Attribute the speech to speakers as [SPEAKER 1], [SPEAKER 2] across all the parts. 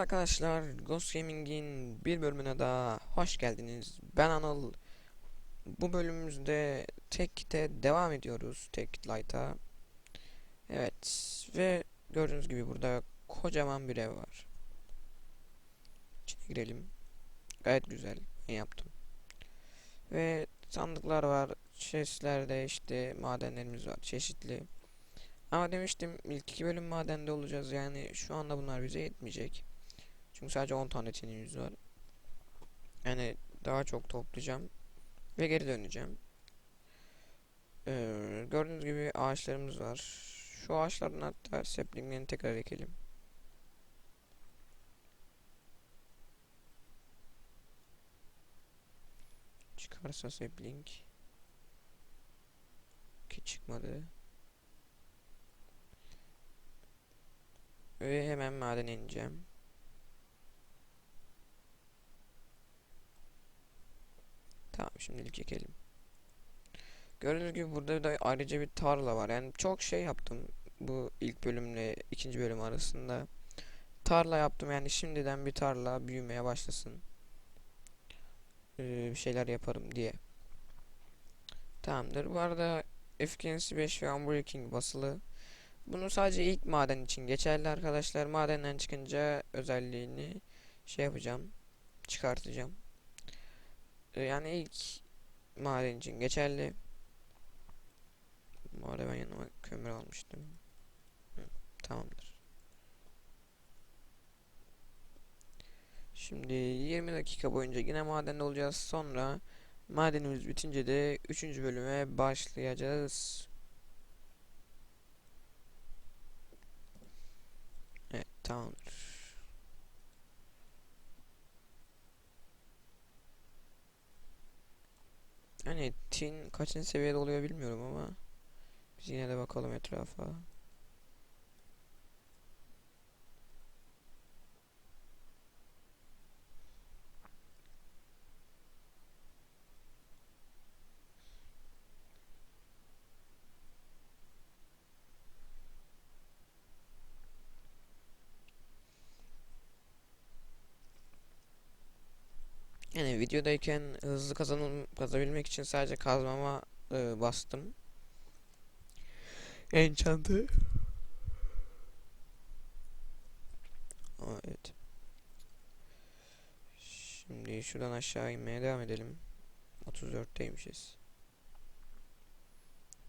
[SPEAKER 1] arkadaşlar, Ghost Gaming'in bir bölümüne daha hoş geldiniz. Ben Anıl. Bu bölümümüzde Tek Kit'e devam ediyoruz, Tek Kit Light'a. Evet, ve gördüğünüz gibi burada kocaman bir ev var. İçine girelim. Gayet güzel, yaptım. Ve sandıklar var, chestlerde işte madenlerimiz var, çeşitli. Ama demiştim ilk iki bölüm madende olacağız yani şu anda bunlar bize yetmeyecek. Çünkü sadece 10 tane tinimiz var. Yani daha çok toplayacağım ve geri döneceğim. Ee, gördüğünüz gibi ağaçlarımız var. Şu ağaçlardan hatta saplinglerini tekrar ekelim. Çıkarsa sapling. Ki çıkmadı. Ve hemen madene ineceğim. Tamam şimdilik çekelim. Gördüğünüz gibi burada da ayrıca bir tarla var. Yani çok şey yaptım bu ilk bölümle ikinci bölüm arasında. Tarla yaptım yani şimdiden bir tarla büyümeye başlasın. Ee, bir şeyler yaparım diye. Tamamdır. Bu arada Efficiency 5 ve Unbreaking basılı. Bunu sadece ilk maden için geçerli arkadaşlar. Madenden çıkınca özelliğini şey yapacağım. Çıkartacağım. Ee, yani ilk maden için geçerli. Bu arada ben yanıma kömür almıştım. Hı, tamamdır. Şimdi 20 dakika boyunca yine madende olacağız. Sonra madenimiz bitince de 3. bölüme başlayacağız. Evet tamamdır. Hani tin kaçıncı seviyede oluyor bilmiyorum ama biz yine de bakalım etrafa. Yani videodayken hızlı kazanım kazabilmek için sadece kazmama e, bastım. Enchant'ı. Evet. Şimdi şuradan aşağı inmeye devam edelim. 34'teymişiz.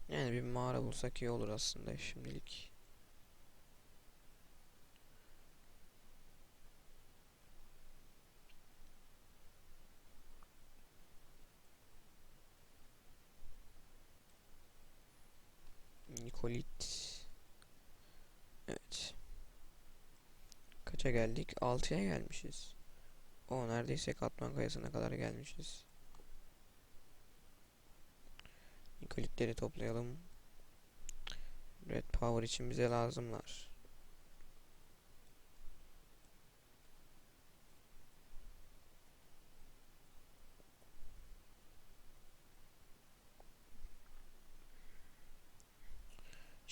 [SPEAKER 1] Yani bir mağara bulsak iyi olur aslında şimdilik. Nikolit. Evet. Kaça geldik? 6'ya gelmişiz. O neredeyse katman kayasına kadar gelmişiz. Nikolitleri toplayalım. Red Power için bize lazımlar.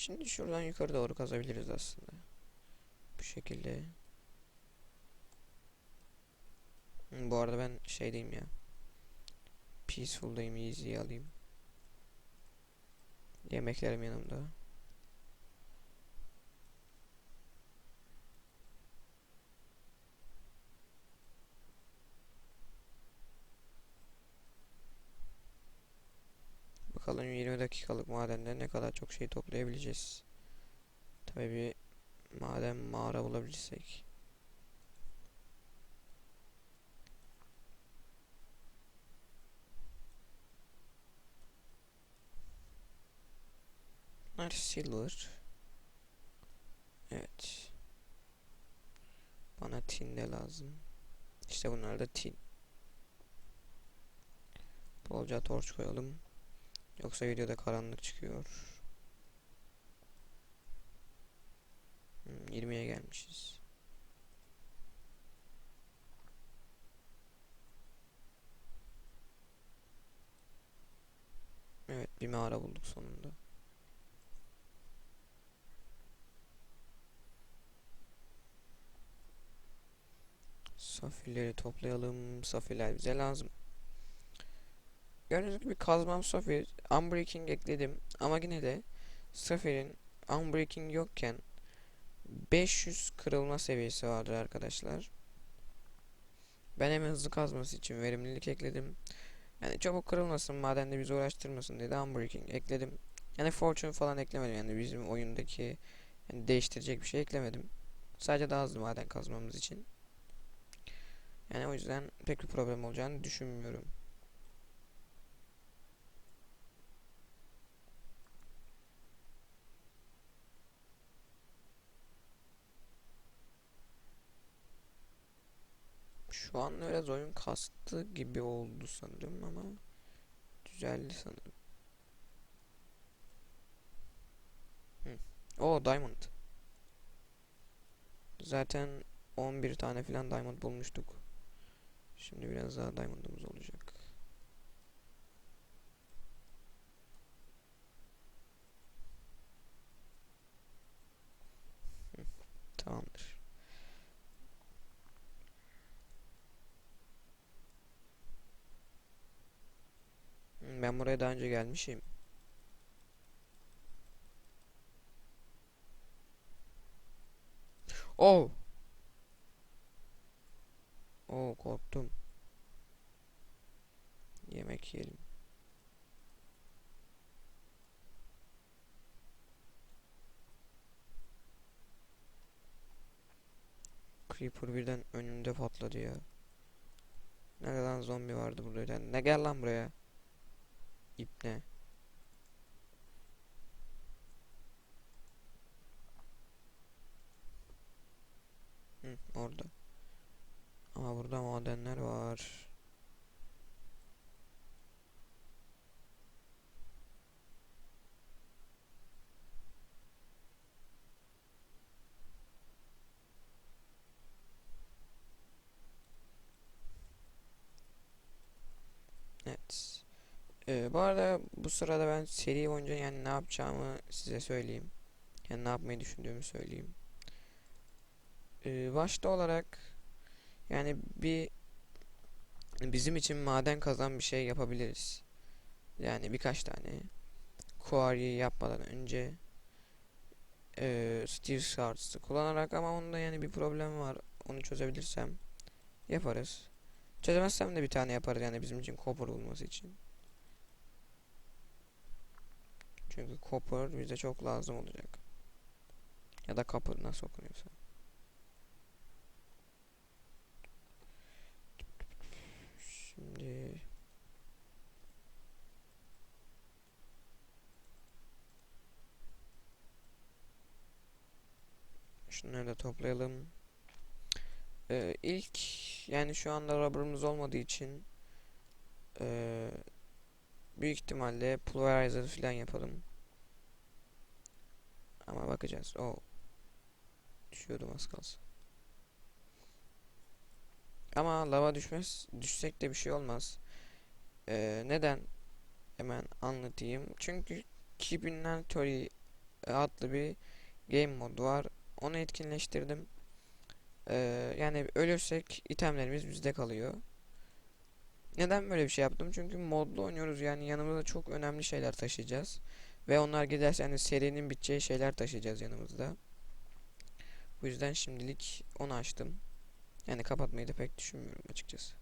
[SPEAKER 1] Şimdi şuradan yukarı doğru kazabiliriz aslında. Bu şekilde. Hı, bu arada ben şeydeyim ya. Peaceful'dayım. Easy'yi alayım. Yemeklerim yanımda. Bakalım 20 dakikalık madende ne kadar çok şey toplayabileceğiz. Tabii bir maden mağara bulabilirsek. Bunlar silver. Evet. Bana tin de lazım. İşte bunlar da tin. Bolca torç koyalım. Yoksa videoda karanlık çıkıyor. Hmm, 20'ye gelmişiz. Evet bir mağara bulduk sonunda. Safirleri toplayalım. Safirler bize lazım. Gördüğünüz gibi kazmam safir. Unbreaking ekledim. Ama yine de safirin unbreaking yokken 500 kırılma seviyesi vardır arkadaşlar. Ben hemen hızlı kazması için verimlilik ekledim. Yani çabuk kırılmasın madende bizi uğraştırmasın dedi unbreaking ekledim. Yani fortune falan eklemedim yani bizim oyundaki yani değiştirecek bir şey eklemedim. Sadece daha hızlı maden kazmamız için. Yani o yüzden pek bir problem olacağını düşünmüyorum. Şu an biraz oyun kastı gibi oldu sanırım ama düzeldi sanırım. O diamond. Zaten 11 tane falan diamond bulmuştuk. Şimdi biraz daha diamond'ımız olacak. Hı, Tamamdır. Ben buraya daha önce gelmişim. Oh! Oo korktum. Yemek yiyelim. Creeper birden önümde patladı ya. Ne lan zombi vardı burada. Ne gel lan buraya. İpne. Hı, orada. Ama burada madenler var. Evet. Ee, bu arada bu sırada ben seri boyunca yani ne yapacağımı size söyleyeyim. Yani ne yapmayı düşündüğümü söyleyeyim. Ee, başta olarak yani bir bizim için maden kazan bir şey yapabiliriz. Yani birkaç tane quarry yapmadan önce e, steel shards'ı kullanarak ama onda yani bir problem var. Onu çözebilirsem yaparız. Çözemezsem de bir tane yaparız yani bizim için copper bulması için. Çünkü copper bize çok lazım olacak. Ya da copper nasıl okunuyorsa. Şimdi şunları da toplayalım. Ee, ilk yani şu anda rubber'ımız olmadığı için ee, büyük ihtimalle pulverizer falan yapalım. Ama bakacağız. O düşüyordum az kalsın. Ama lava düşmez. Düşsek de bir şey olmaz. Ee, neden? Hemen anlatayım. Çünkü Keep Inventory adlı bir game mod var. Onu etkinleştirdim. Ee, yani ölürsek itemlerimiz bizde kalıyor. Neden böyle bir şey yaptım? Çünkü modlu oynuyoruz yani yanımızda çok önemli şeyler taşıyacağız. Ve onlar giderse yani serinin biteceği şeyler taşıyacağız yanımızda. Bu yüzden şimdilik onu açtım. Yani kapatmayı da pek düşünmüyorum açıkçası.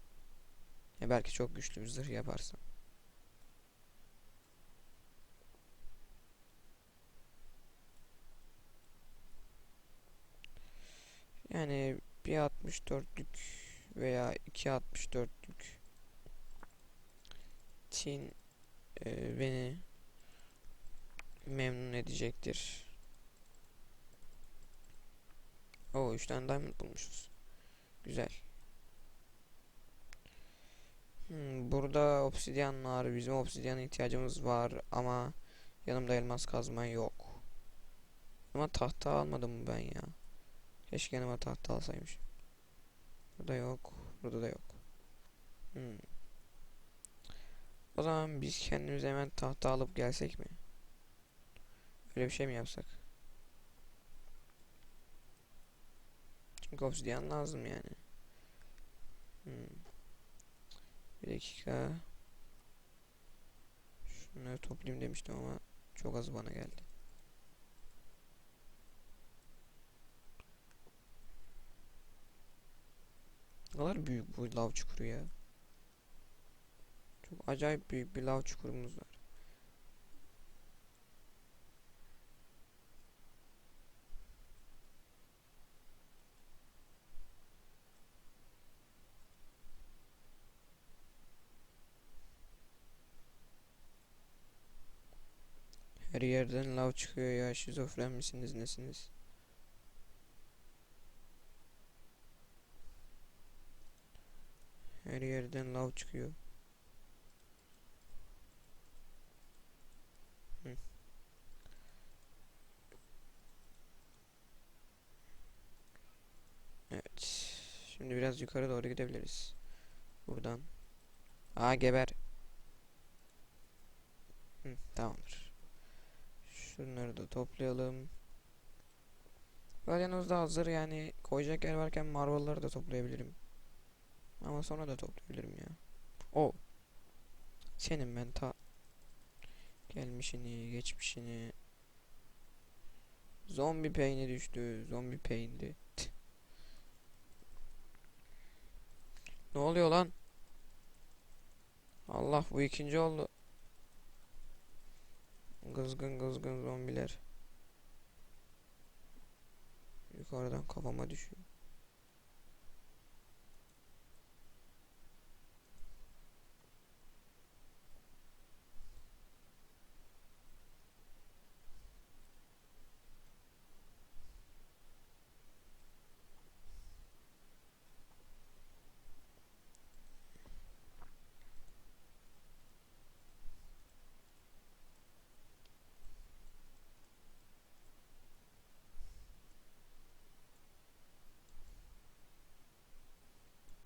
[SPEAKER 1] Ya belki çok güçlü bir zırh yaparsam. Yani bir 64'lük veya iki 64'lük tin e, beni memnun edecektir. O 3 tane diamond bulmuşuz. Güzel. Hmm, burada obsidyen var. Bizim obsidyana ihtiyacımız var ama yanımda elmas kazma yok. Ama tahta almadım ben ya. Keşke yanıma tahta alsaymışım. Burada yok. Burada da yok. Hmm. O zaman biz kendimize hemen tahta alıp gelsek mi? Öyle bir şey mi yapsak? Çünkü obsidyen lazım yani. Hmm. Bir dakika. Şunları toplayayım demiştim ama çok az bana geldi. Ne kadar büyük bu lav çukuru ya. Çok acayip büyük bir lav çukurumuz var. Her yerden lav çıkıyor ya. Şizofren misiniz nesiniz? Her yerden lav çıkıyor. Evet. Şimdi biraz yukarı doğru gidebiliriz. Buradan. Aa geber. Hı, tamamdır. Şunları da toplayalım. Balyanozda hazır yani koyacak yer varken marvelları da toplayabilirim. Ama sonra da toplayabilirim ya. O. Senin ben ta gelmişini, geçmişini. Zombi peyni düştü. Zombi peyndi. Ne oluyor lan? Allah bu ikinci oldu. Kızgın kızgın zombiler. Yukarıdan kafama düşüyor.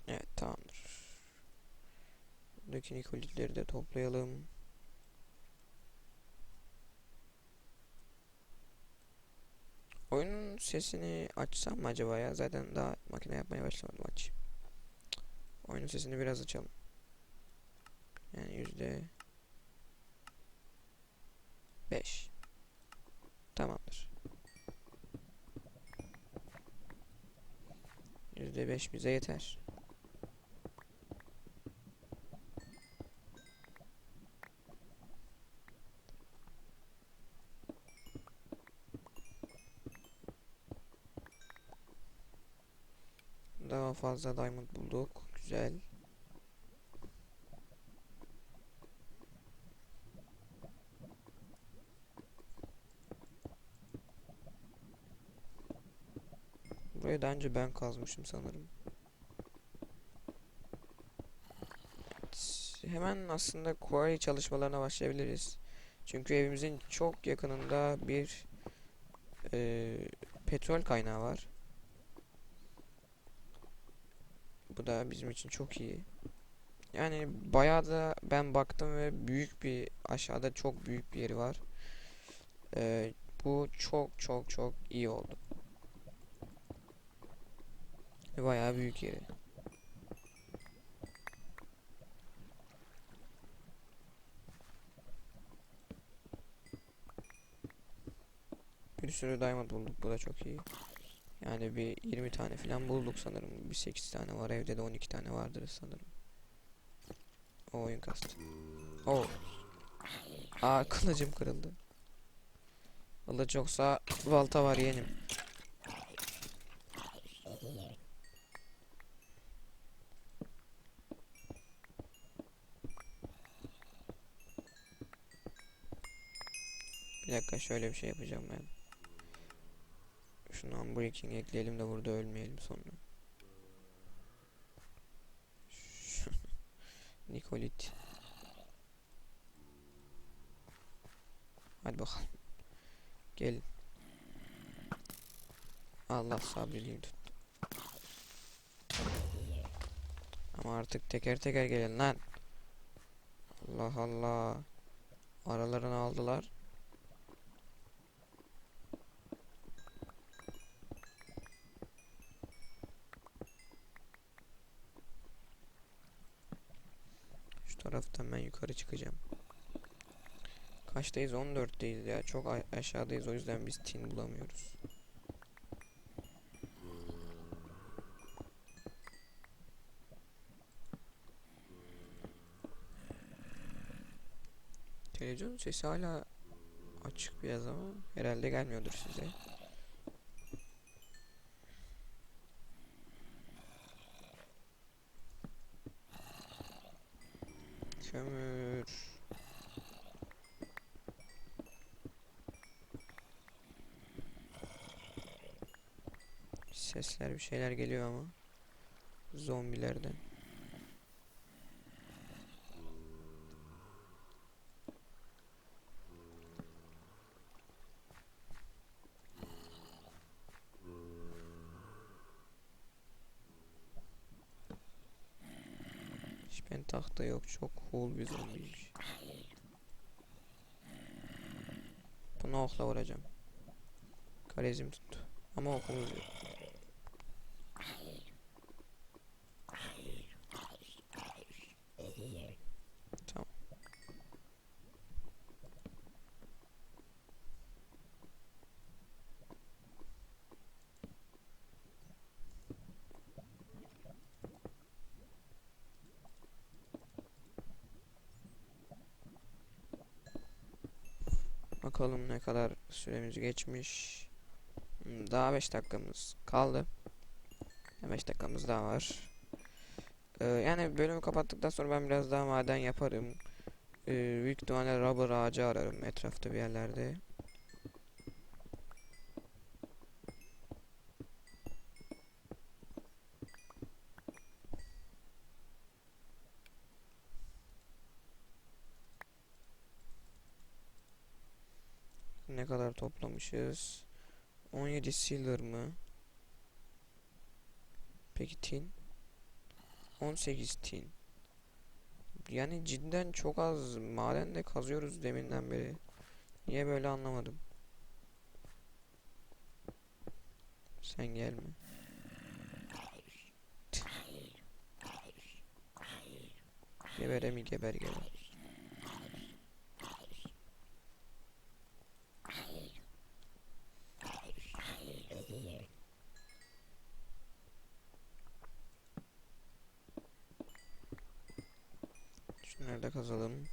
[SPEAKER 1] Evet tamamdır. Buradaki nikolitleri de toplayalım. Oyunun sesini açsam mı acaba ya? Zaten daha makine yapmaya başlamadım aç. Oyunun sesini biraz açalım. Yani yüzde beş. Tamamdır. Yüzde beş bize yeter. Daha fazla diamond bulduk. Güzel. Burayı daha önce ben kazmışım sanırım. Hemen aslında quarry çalışmalarına başlayabiliriz. Çünkü evimizin çok yakınında bir eee, petrol kaynağı var. Bu da bizim için çok iyi. Yani bayağı da ben baktım ve büyük bir aşağıda çok büyük bir yeri var. Ee, bu çok çok çok iyi oldu. Bayağı büyük yeri. Bir sürü diamond bulduk. Bu da çok iyi. Yani bir 20 tane falan bulduk sanırım. Bir 8 tane var. Evde de 12 tane vardır sanırım. O oyun kastı. O. Aa kılıcım kırıldı. Kılıç yoksa balta var yeğenim. Bir dakika şöyle bir şey yapacağım ben. Şunu unbreaking ekleyelim de burada ölmeyelim sonra. Nikolit. Hadi bakalım. Gelin. Allah sabriliğim tut. Ama artık teker teker gelin lan. Allah Allah. Aralarını aldılar. Ben yukarı çıkacağım. Kaçtayız? 14'teyiz ya. Çok aşağıdayız o yüzden biz tin bulamıyoruz. Televizyon sesi hala açık biraz ama herhalde gelmiyordur size. Kömür. Sesler bir şeyler geliyor ama. Zombilerden. Hiç ben tahta yok. Çok cool bir zombiymiş. Bunu okla vuracağım. Karizm tuttu. Ama okumuz yok. Tamam. Bakalım ne kadar süremiz geçmiş. Daha 5 dakikamız kaldı. 5 dakikamız daha var. Ee, yani bölümü kapattıktan sonra ben biraz daha maden yaparım. Ee, büyük ihtimalle rubber ağacı ararım etrafta bir yerlerde. Ne kadar toplamışız? 17 silver mı? Peki tin? 18 tin. Yani cidden çok az madende kazıyoruz deminden beri. Niye böyle anlamadım. Sen gelme. Gebere mi geber geber. Şunları da kazalım.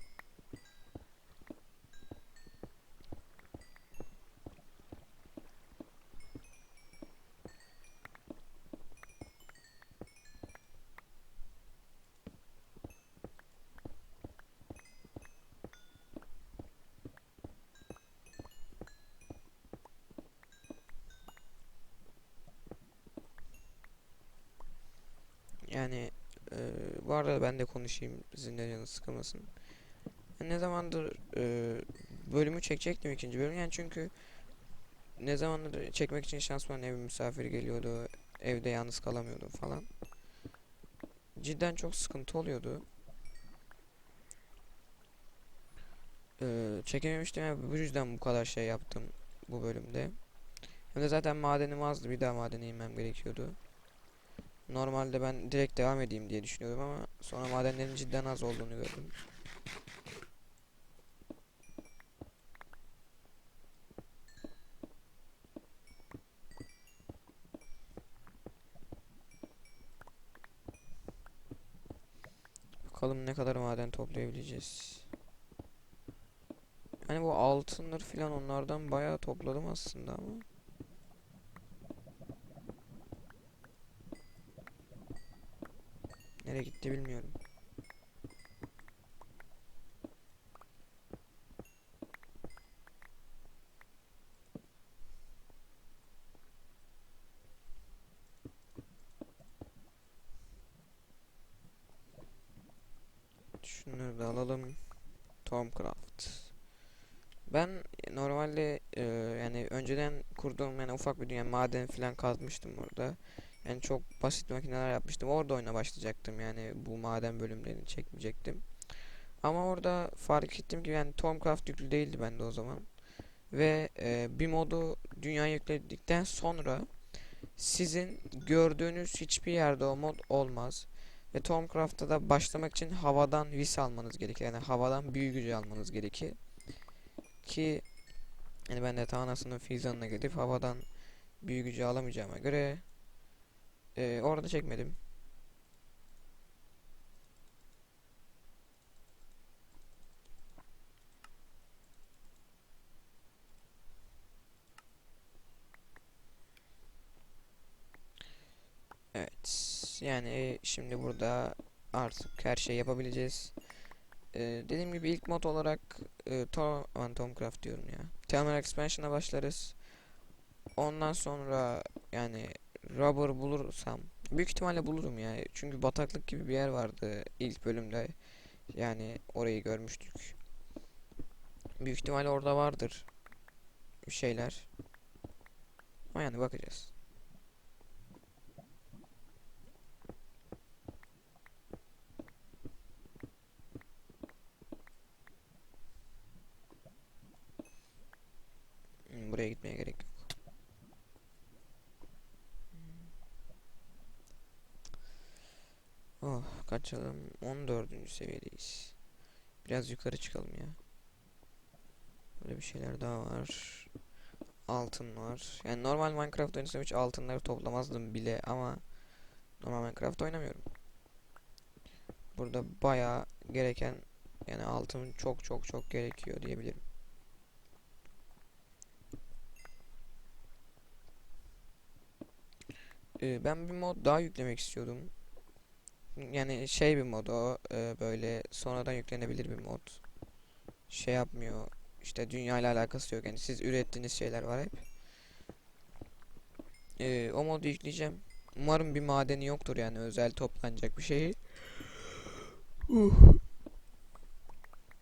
[SPEAKER 1] Yani eee bu arada ben de konuşayım sizin sıkılmasın. Ne zamandır eee, bölümü çekecektim ikinci bölüm yani çünkü ne zamandır çekmek için şansman ev misafir geliyordu evde yalnız kalamıyordum falan. Cidden çok sıkıntı oluyordu. Eee çekememiştim ya bu yüzden bu kadar şey yaptım bu bölümde. Hem de zaten madenim azdı bir daha madene inmem gerekiyordu. Normalde ben direkt devam edeyim diye düşünüyordum ama sonra madenlerin cidden az olduğunu gördüm. Bakalım ne kadar maden toplayabileceğiz. Hani bu altınlar filan onlardan bayağı topladım aslında ama. Gitti bilmiyorum. Şunları da alalım. Tomcraft. Ben normalde e, yani önceden kurduğum yani ufak bir dünya maden falan kazmıştım orada. Yani çok basit makineler yapmıştım. Orada oyuna başlayacaktım yani bu maden bölümlerini çekmeyecektim. Ama orada fark ettim ki yani Tomcraft yüklü değildi bende o zaman. Ve e, bir modu dünyaya yükledikten sonra sizin gördüğünüz hiçbir yerde o mod olmaz. Ve Tomcraft'ta da başlamak için havadan vis almanız gerekir. Yani havadan büyü gücü almanız gerekir. Ki yani ben de ta anasının fizanına gidip havadan büyü gücü alamayacağıma göre e, orada çekmedim. Evet. Yani şimdi burada artık her şeyi yapabileceğiz. Ee, dediğim gibi ilk mod olarak e, Tom, aman Tomcraft diyorum ya. Terminal Expansion'a başlarız. Ondan sonra yani Rubber bulursam büyük ihtimalle bulurum ya. Çünkü bataklık gibi bir yer vardı ilk bölümde. Yani orayı görmüştük. Büyük ihtimalle orada vardır bir şeyler. Ama yani bakacağız. Hmm, Buraya gitmeye gerek yok. Oh kaçalım 14. seviyedeyiz. Biraz yukarı çıkalım ya. Böyle bir şeyler daha var. Altın var. Yani normal Minecraft oynasam hiç altınları toplamazdım bile ama normal Minecraft oynamıyorum. Burada bayağı gereken yani altın çok çok çok gerekiyor diyebilirim. Ee, ben bir mod daha yüklemek istiyordum. Yani şey bir mod o e, böyle sonradan yüklenebilir bir mod. Şey yapmıyor. işte dünya ile alakası yok. Yani siz ürettiğiniz şeyler var hep. Ee, o modu yükleyeceğim. Umarım bir madeni yoktur yani özel toplanacak bir şey.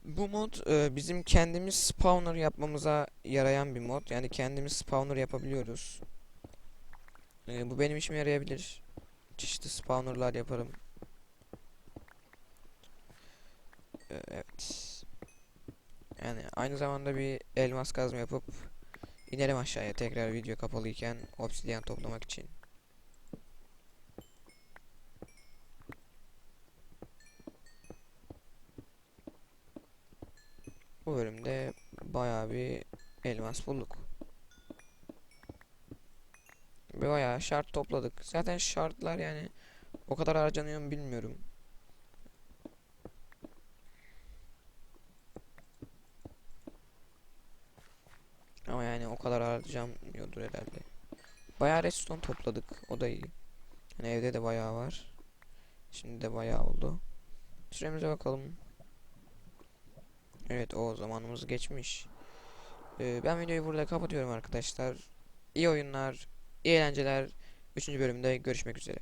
[SPEAKER 1] Bu mod e, bizim kendimiz spawner yapmamıza yarayan bir mod. Yani kendimiz spawner yapabiliyoruz. E, bu benim işime yarayabilir. Çeşitli spawnerlar yaparım. E, evet. Yani aynı zamanda bir elmas kazma yapıp inelim aşağıya tekrar video kapalıyken obsidian toplamak için. Bu bölümde bayağı bir elmas bulduk. Bayağı şart topladık. Zaten şartlar yani o kadar harcanıyor mu bilmiyorum. Ama yani o kadar harcamıyordur herhalde. Bayağı redstone topladık. O da iyi. Yani evde de bayağı var. Şimdi de bayağı oldu. Süremize bakalım. Evet o zamanımız geçmiş. Ee, ben videoyu burada kapatıyorum arkadaşlar. İyi oyunlar, iyi eğlenceler. Üçüncü bölümde görüşmek üzere.